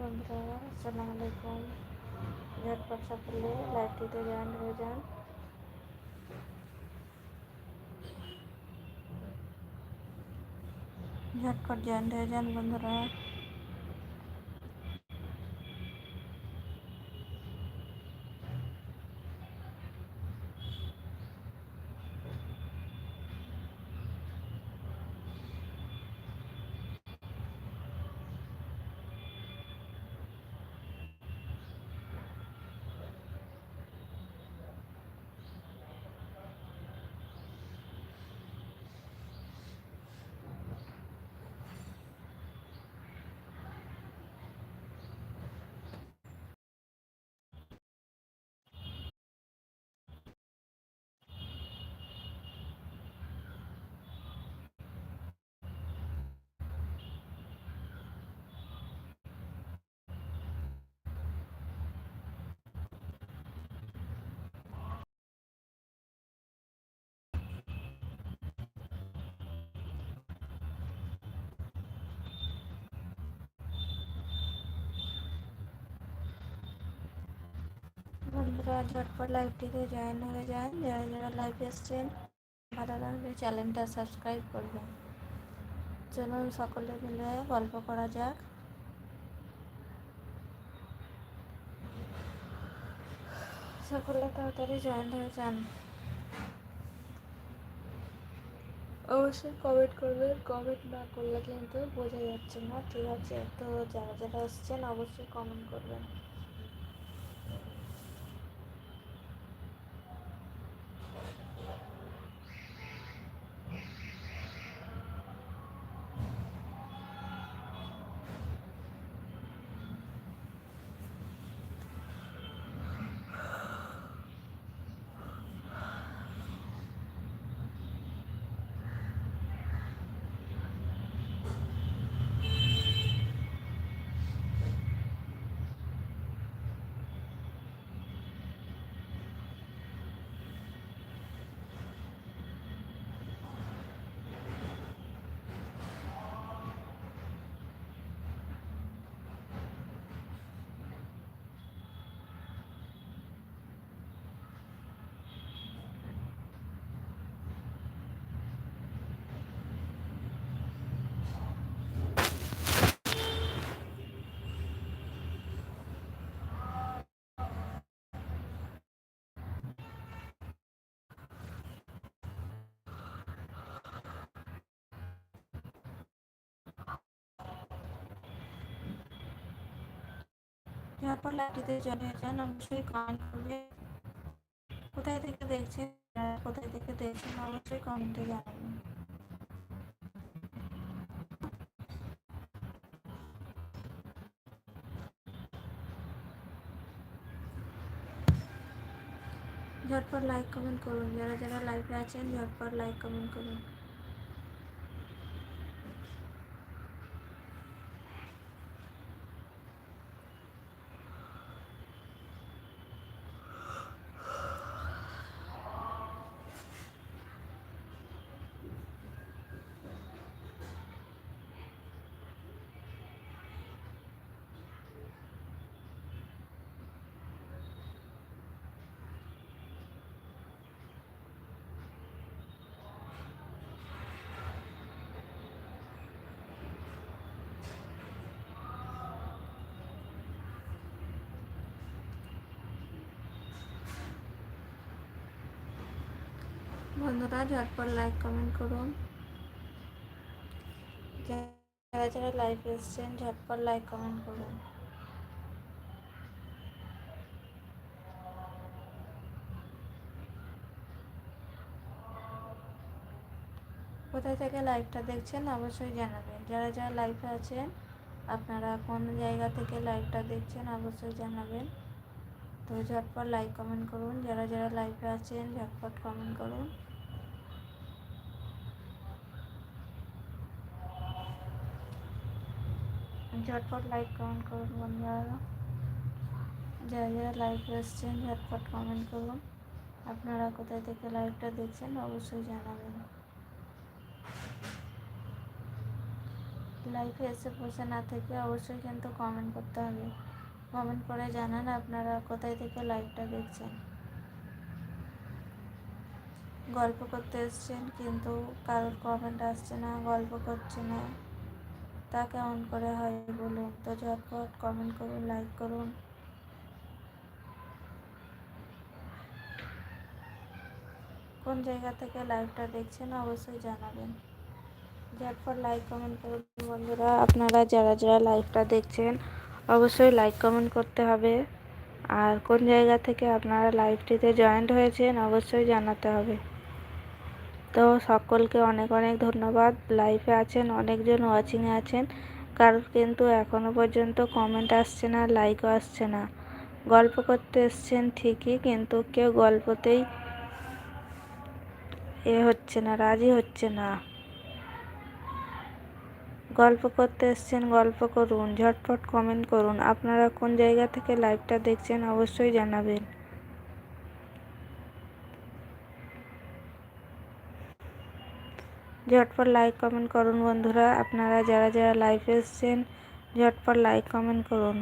বন্ধুরা আসসালামু আলাইকুম ঝটপট সকলে লাইভটিতে জয়েন হয়ে যান ঝটপট জয়েন হয়ে যান বন্ধুরা বন্ধুরা ঝটপট লাইভটিতে জয়েন হয়ে যান। যারা যারা লাইভ এসছেন, ভালো লাগলে চ্যানেলটা সাবস্ক্রাইব করবেন। চলুন সকলে মিলে গল্প করা যাক। সকলে তাড়াতাড়ি জয়েন হয়ে যান। অবশ্যই কমেন্ট করবেন। কমেন্ট না করলে কিন্তু বোঝা যাচ্ছে না। ঠিক আছে? তো যারা যারা এসছেন, অবশ্যই কমেন্ট করবেন। ঝটপট লাইভটিতে জয়েন হয়ে যান অবশ্যই কমেন্ট করবে কোথায় থেকে দেখছেন কোথায় থেকে দেখছেন অবশ্যই কমেন্টে জানাবেন ঝটপট লাইক কমেন্ট করুন যারা যারা লাইভে আছেন ঝটপট লাইক কমেন্ট করুন বন্ধুরা, ঝটপট লাইক কমেন্ট করুন। যারা যারা লাইভ এসছেন, ঝটপট লাইক কমেন্ট করুন। কোথায় থেকে লাইভটা দেখছেন, অবশ্যই জানাবেন। যারা যারা লাইভে আছেন, আপনারা কোন জায়গা থেকে লাইভটা দেখছেন, অবশ্যই জানাবেন। তো ঝটপট লাইক কমেন্ট করুন। যারা যারা লাইভে আছেন, ঝটপট কমেন্ট করুন। ঝটপট লাইক কমেন্ট করুন বন্ধুরা যারা যারা লাইভ এসছেন ঝটপট কমেন্ট করুন আপনারা কোথায় থেকে লাইভটা দেখছেন অবশ্যই জানাবেন লাইফে এসে বসে না থেকে অবশ্যই কিন্তু কমেন্ট করতে হবে কমেন্ট করে জানান আপনারা কোথায় থেকে লাইভটা দেখছেন গল্প করতে এসছেন কিন্তু কারোর কমেন্ট আসছে না গল্প করছে না তা কেমন করে হয় বলুন। তো ঝটপট কমেন্ট করুন লাইক করুন। কোন জায়গা থেকে লাইভটা দেখছেন অবশ্যই জানাবেন। ঝটপট লাইক কমেন্ট করুন বন্ধুরা। আপনারা যারা যারা লাইভটা দেখছেন, অবশ্যই লাইক কমেন্ট করতে হবে। আর কোন জায়গা থেকে আপনারা লাইভটিতে জয়েন্ট হয়েছেন, অবশ্যই জানাতে হবে। তো সকলকে অনেক অনেক ধন্যবাদ। লাইভে আছেন, অনেকজন ওয়াচিংয়ে আছেন। কারোর কিন্তু এখনও পর্যন্ত কমেন্ট আসছে না লাইকও আসছে না। গল্প করতে এসছেন ঠিকই, কিন্তু কেউ গল্পতেই এ হচ্ছে না, রাজি হচ্ছে না। গল্প করতে এসছেন, গল্প করুন, ঝটপট কমেন্ট করুন। আপনারা কোন জায়গা থেকে লাইভটা দেখছেন অবশ্যই জানাবেন। ঝটপট লাইক কমেন্ট করুন বন্ধুরা। আপনারা যারা যারা লাইভে এসছেন, ঝটপট লাইক কমেন্ট করুন।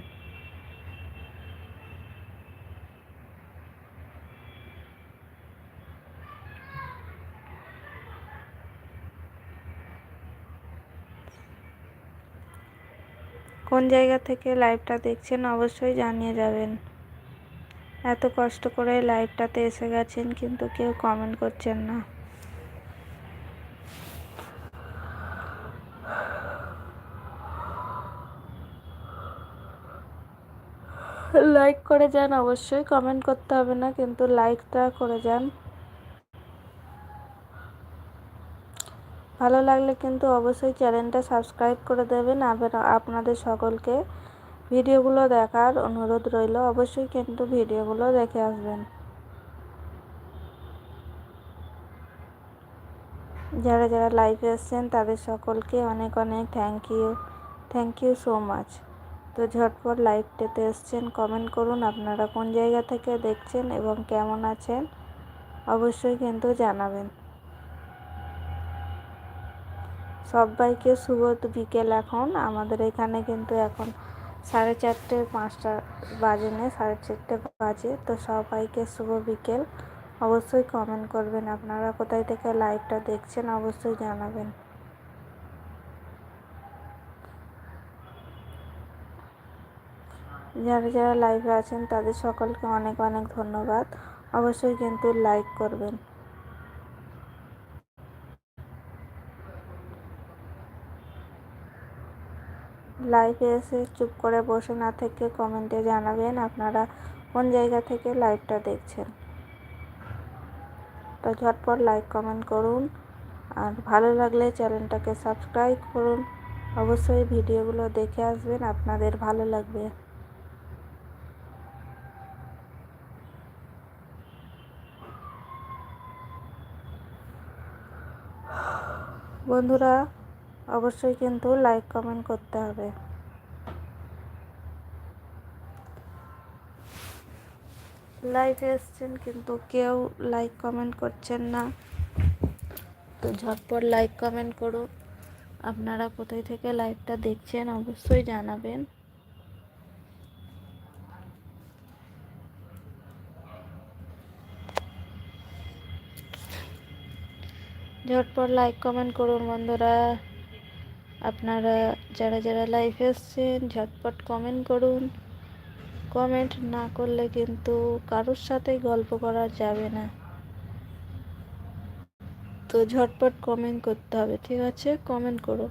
কোন জায়গা থেকে লাইভটা দেখছেন, অবশ্যই জানিয়ে যাবেন। এত কষ্ট করে লাইভটাতে এসে গেছেন, কিন্তু কেউ কমেন্ট করছেন না। লাইক করে যান, অবশ্যই কমেন্ট করতে হবে না, কিন্তু লাইকটা করে যান। ভালো লাগলে কিন্তু অবশ্যই চ্যানেলটা সাবস্ক্রাইব করে দেবেন আপনাদের সকলকে ভিডিওগুলো দেখার অনুরোধ রইল, অবশ্যই কিন্তু ভিডিওগুলো দেখে আসবেন। যারা যারা লাইভে এসছেন, তাদের সকলকে অনেক অনেক thank you thank you so much তো ঝটপট লাইভটাতে এসছেন। কমেন্ট করুন আপনারা কোন জায়গা থেকে দেখছেন এবং কেমন আছেন, অবশ্যই কিন্তু জানাবেন। সবাইকে শুভ বিকেল এখন। আমাদের এখানে কিন্তু এখন সাড়ে চারটে, পাঁচটা বাজে নেই সাড়ে চারটে বাজে। তো সবাইকে শুভ বিকেল। অবশ্যই কমেন্ট করবেন। আপনারা কোথায় থেকে লাইভটা দেখছেন অবশ্যই জানাবেন। যারা যারা লাইভে আছেন, তাদের সকলকে অনেক অনেক ধন্যবাদ। অবশ্যই কিন্তু লাইক করবেন। লাইভে এসে চুপ করে বসে না থেকে কমেন্টে জানাবেন আপনারা কোন জায়গা থেকে লাইভটা দেখছেন। তো ঝটপট লাইক কমেন্ট করুন। আর ভালো লাগলে চ্যানেলটাকে সাবস্ক্রাইব করুন। অবশ্যই ভিডিওগুলো দেখে আসবেন, আপনাদের ভালো লাগবে। বন্ধুরা, অবশ্যই কিন্তু লাইক কমেন্ট করতে হবে। লাইভে এসছেন কিন্তু কেউ লাইক কমেন্ট করছেন না। তো ঝটপট লাইক কমেন্ট করুন। আপনারা কোথায় থেকে লাইভটা দেখছেন, অবশ্যই জানাবেন। ঝটপট লাইক কমেন্ট করুন বন্ধুরা। আপনারা যারা যারা লাইভ এসছেন, ঝটপট কমেন্ট করুন। কমেন্ট না করলে কিন্তু কারোর সাথে গল্প করা যাবে না। তো ঝটপট কমেন্ট করতে হবে, ঠিক আছে? কমেন্ট করুন।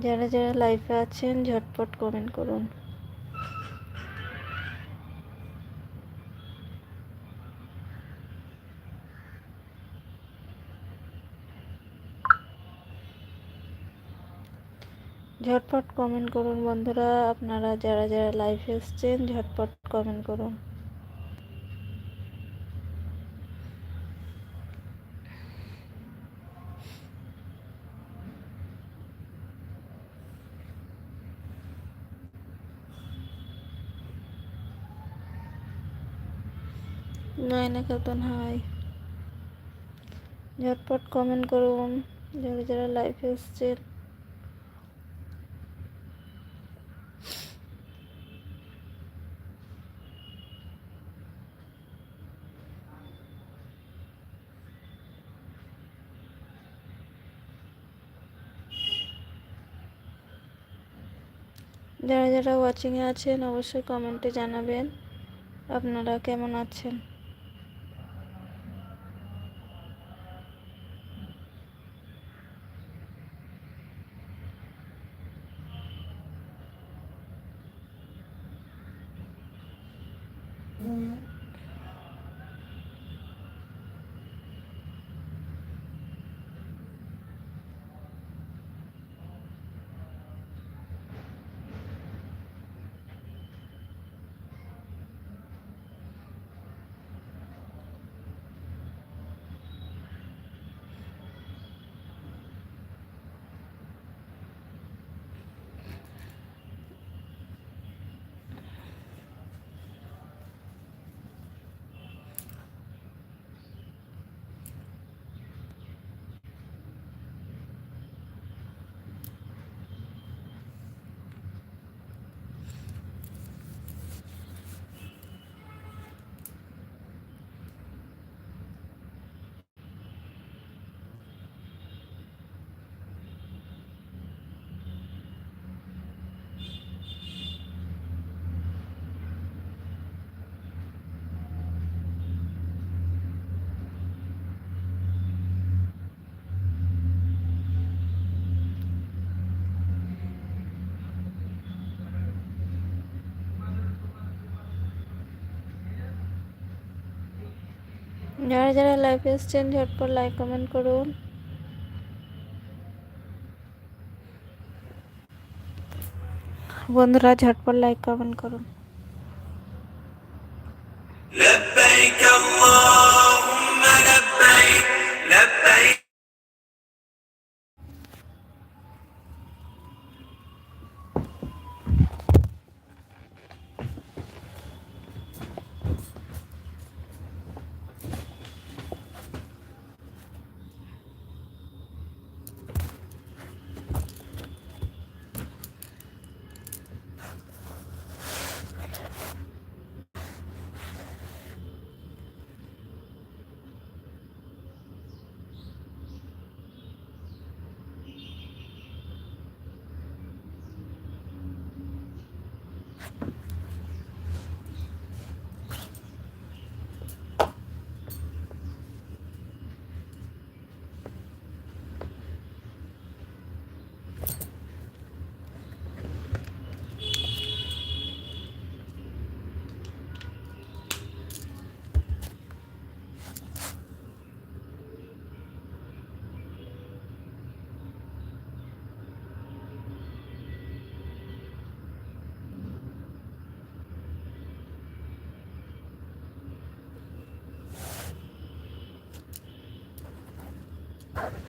যারা যারা লাইফে আছেন, ঝটপট কমেন্ট করুন। ঝটপট কমেন্ট করুন বন্ধুরা। আপনারা যারা যারা লাইভ এসছেন, ঝটপট কমেন্ট করুন। নয়না খাতুন হাই ঝটপট কমেন্ট করুন। যারা যারা লাইফে এসছেন যারা যারা ওয়াচিংয়ে আছেন অবশ্যই কমেন্টে জানাবেন। আপনারা কেমন আছেন? যারা যারা লাইভে এসছেন ঝটপট লাইক কমেন্ট করুন। বন্ধুরা ঝটপট লাইক কমেন্ট করুন।